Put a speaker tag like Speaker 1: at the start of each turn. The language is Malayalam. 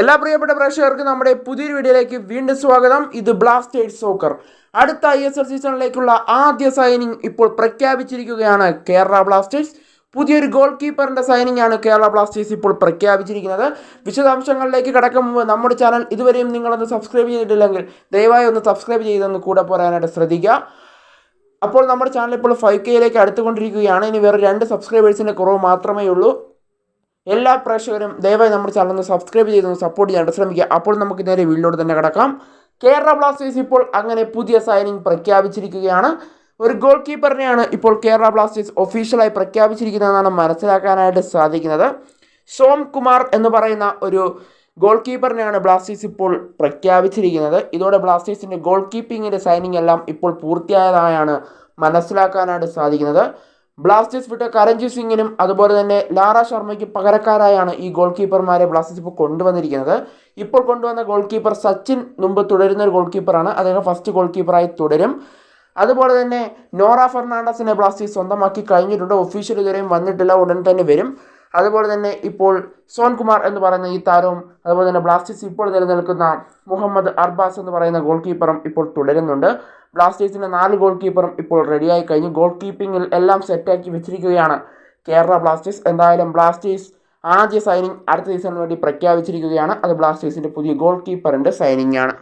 Speaker 1: എല്ലാ പ്രിയപ്പെട്ട പ്രേക്ഷകർക്കും നമ്മുടെ പുതിയൊരു വീഡിയോയിലേക്ക് വീണ്ടും സ്വാഗതം. ഇത് ബ്ലാസ്റ്റേഴ്സ് സോക്കർ അടുത്ത ഐ എസ് എൽ സീസണിലേക്കുള്ള ആദ്യ സൈനിങ് ഇപ്പോൾ പ്രഖ്യാപിച്ചിരിക്കുകയാണ് കേരള ബ്ലാസ്റ്റേഴ്സ് പുതിയൊരു ഗോൾ കീപ്പറിന്റെ സൈനിങ് ആണ് കേരള ബ്ലാസ്റ്റേഴ്സ് ഇപ്പോൾ പ്രഖ്യാപിച്ചിരിക്കുന്നത്. വിശദാംശങ്ങളിലേക്ക് കടക്കും മുമ്പ് നമ്മുടെ ചാനൽ ഇതുവരെയും നിങ്ങളൊന്ന് സബ്സ്ക്രൈബ് ചെയ്തിട്ടില്ലെങ്കിൽ ദയവായി ഒന്ന് സബ്സ്ക്രൈബ് ചെയ്തൊന്ന് കൂടെ പോരാനായിട്ട് ശ്രദ്ധിക്കുക. അപ്പോൾ നമ്മുടെ ചാനൽ ഇപ്പോൾ ഫൈവ് കെയിലേക്ക് അടുത്തുകൊണ്ടിരിക്കുകയാണ്. ഇനി വേറെ രണ്ട് സബ്സ്ക്രൈബേഴ്സിന്റെ കുറവ് മാത്രമേ ഉള്ളൂ. എല്ലാ പ്രേക്ഷകരും ദയവായി നമ്മുടെ ചാനൽ ഒന്ന് സബ്സ്ക്രൈബ് ചെയ്തൊന്ന് സപ്പോർട്ട് ചെയ്യാൻ ശ്രമിക്കുക. അപ്പോൾ നമുക്ക് നേരെ വീടിനോട് തന്നെ കിടക്കാം. കേരള ബ്ലാസ്റ്റേഴ്സ് ഇപ്പോൾ അങ്ങനെ പുതിയ സൈനിങ് പ്രഖ്യാപിച്ചിരിക്കുകയാണ്. ഒരു ഗോൾ കീപ്പറിനെയാണ് ഇപ്പോൾ കേരള ബ്ലാസ്റ്റേഴ്സ് ഒഫീഷ്യലായി പ്രഖ്യാപിച്ചിരിക്കുന്നതെന്നാണ് മനസ്സിലാക്കാനായിട്ട് സാധിക്കുന്നത്. സോം കുമാർ എന്ന് പറയുന്ന ഒരു ഗോൾ കീപ്പറിനെയാണ് ബ്ലാസ്റ്റേഴ്സ് ഇപ്പോൾ പ്രഖ്യാപിച്ചിരിക്കുന്നത്. ഇതോടെ ബ്ലാസ്റ്റേഴ്സിന്റെ ഗോൾ കീപ്പിങ്ങിന്റെ സൈനിങ് എല്ലാം ഇപ്പോൾ പൂർത്തിയായതായാണ് മനസ്സിലാക്കാനായിട്ട് സാധിക്കുന്നത്. ബ്ലാസ്റ്റേഴ്സ് വിട്ട കരൺജി സിംഗിനും അതുപോലെ തന്നെ ലാറ ശർമ്മയ്ക്ക് പകരക്കാരായാണ് ഈ ഗോൾ കീപ്പർമാരെ ബ്ലാസ്റ്റേഴ്സ് ഇപ്പോൾ കൊണ്ടുവന്നിരിക്കുന്നത്. ഇപ്പോൾ കൊണ്ടുവന്ന ഗോൾ കീപ്പർ സച്ചിൻ മുമ്പ് തുടരുന്ന ഒരു ഗോൾ കീപ്പറാണ് അദ്ദേഹം ഫസ്റ്റ് ഗോൾ കീപ്പറായി തുടരും. അതുപോലെ തന്നെ നോറ ഫെർണാണ്ടസിനെ ബ്ലാസ്റ്റേഴ്സ് സ്വന്തമാക്കി കഴിഞ്ഞിട്ടുണ്ട്. ഒഫീഷ്യൽ ഇതുവരെയും വന്നിട്ടില്ല. ഉടൻ തന്നെ വരും. അതുപോലെ തന്നെ ഇപ്പോൾ സോൻകുമാർ എന്ന് പറയുന്ന ഈ താരവും അതുപോലെ തന്നെ ബ്ലാസ്റ്റേഴ്സ് ഇപ്പോൾ നിലനിൽക്കുന്ന മുഹമ്മദ് അർബാസ് എന്ന് പറയുന്ന ഗോൾ കീപ്പറും ഇപ്പോൾ തുടരുന്നുണ്ട്. ബ്ലാസ്റ്റേഴ്സിന്റെ നാല് ഗോൾ കീപ്പറും ഇപ്പോൾ റെഡിയായി കഴിഞ്ഞു. ഗോൾ കീപ്പിങ്ങിൽ എല്ലാം സെറ്റാക്കി വെച്ചിരിക്കുകയാണ് കേരള ബ്ലാസ്റ്റേഴ്സ്. എന്തായാലും ബ്ലാസ്റ്റേഴ്സ് ആദ്യ സൈനിങ് അടുത്ത സീസണിന് വേണ്ടി പ്രഖ്യാപിച്ചിരിക്കുകയാണ്. അത് ബ്ലാസ്റ്റേഴ്സിന്റെ പുതിയ ഗോൾ കീപ്പറിന്റെ സൈനിങ് ആണ്